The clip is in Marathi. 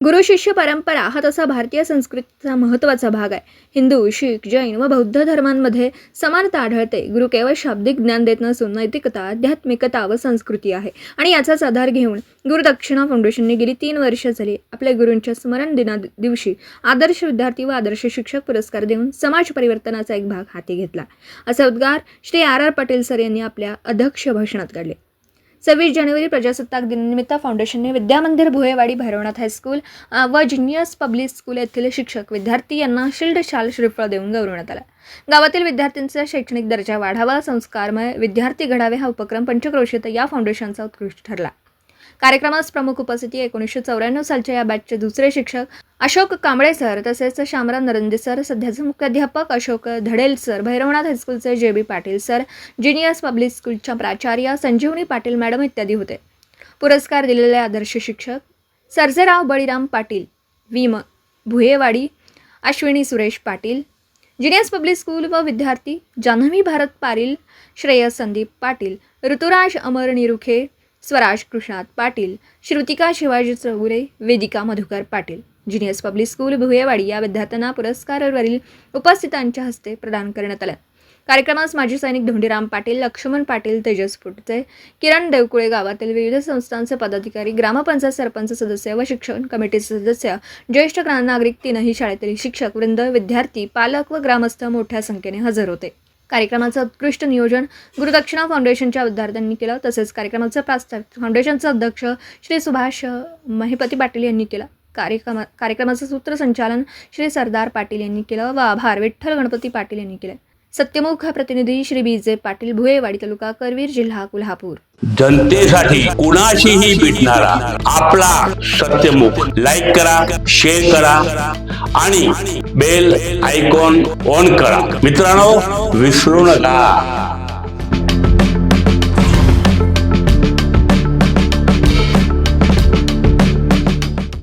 गुरु शिष्य परंपरा हा तसा भारतीय संस्कृतीचा महत्त्वाचा भाग आहे. हिंदू शीख जैन व बौद्ध धर्मांमध्ये समानता आढळते. गुरु केवळ शाब्दिक ज्ञान देत नसून नैतिकता आध्यात्मिकता व संस्कृती आहे. आणि याचाच आधार घेऊन गुरुदक्षिणा फाउंडेशनने गेली तीन वर्ष झाली आपल्या गुरूंच्या स्मरण दिना दिवशी आदर्श विद्यार्थी व आदर्श शिक्षक पुरस्कार देऊन समाज परिवर्तनाचा एक भाग हाती घेतला. असा उद्गार Shri R R Patil sir यांनी आपल्या अध्यक्ष भाषणात काढले. सव्वीस जानेवारी प्रजासत्ताक दिनानिमित्त फाउंडेशनने विद्यामंदिर भुयेवाडी भैरवनाथ हायस्कूल व जिनियस पब्लिक स्कूल येथील शिक्षक विद्यार्थी यांना शिल्ड शाल श्रीफळ देऊन गौरवण्यात आला. गावातील विद्यार्थ्यांचा शैक्षणिक दर्जा वाढावा संस्कारमय विद्यार्थी घडावे हा उपक्रम पंचक्रोशीत या फाउंडेशनचा उत्कृष्ट ठरला. कार्यक्रमास प्रमुख उपस्थिती एकोणीसशे चौऱ्याण्णव सालच्या या बॅचचे दुसरे शिक्षक अशोक कांबळे सर तसेच शामराव नरंदे सर सध्याचे मुख्याध्यापक Ashok Dhadel sir Bhairavnath हायस्कूलचे J B Patil sir Genius Public स्कूलच्या प्राचार्य संजीवनी पाटील मॅडम इत्यादी होते. पुरस्कार दिलेले आदर्श शिक्षक Sarjerao Baliram Patil Vim Bhuyewadi Ashwini Suresh Patil Genius Public School व विद्यार्थी Janhavi Bharat Patil Shreyas Sandeep Patil Rituraj Amar Nirukhe Swaraj Krishnat Patil Shrutika Shivaji Chougule Vedika Madhukar Patil Juniors Public School Bhuyewadi या विद्यार्थ्यांना पुरस्कारावरील उपस्थितांच्या हस्ते प्रदान करण्यात आल्या कार्यक्रमास माजी सैनिक धोंडीराम पाटील लक्ष्मण पाटील तेजस फुटचे किरण देवकुळे गावातील विविध संस्थांचे पदाधिकारी ग्रामपंचायत सरपंच सदस्य व शिक्षण कमिटीचे सदस्य ज्येष्ठ ग्रा- नागरिक तीनही शाळेतील शिक्षक वृंद विद्यार्थी पालक व ग्रामस्थ मोठ्या संख्येने हजर होते. कार्यक्रमाचं उत्कृष्ट नियोजन गुरुदक्षिणा फाउंडेशनच्या विद्यार्थ्यांनी केलं. तसेच कार्यक्रमाचं प्रास्ताविक फाउंडेशनचे अध्यक्ष श्री सुभाष महिपती पाटील यांनी केलं. कार्यक्रमा कार्यक्रमाचं सूत्रसंचालन श्री सरदार पाटील यांनी केलं व आभार विठ्ठल गणपती पाटील यांनी केलं. सत्यमुख प्रतिनिधी श्री बी जे पाटील भुयेवाडी तालुका करवीर जिल्हा कोल्हापूर. जनतेसाठी कुणाशीही भेटणारा आपला सत्यमुख. लाईक करा शेअर करा आणि बेल आयकॉन ऑन करा. मित्रांनो विसरू नका.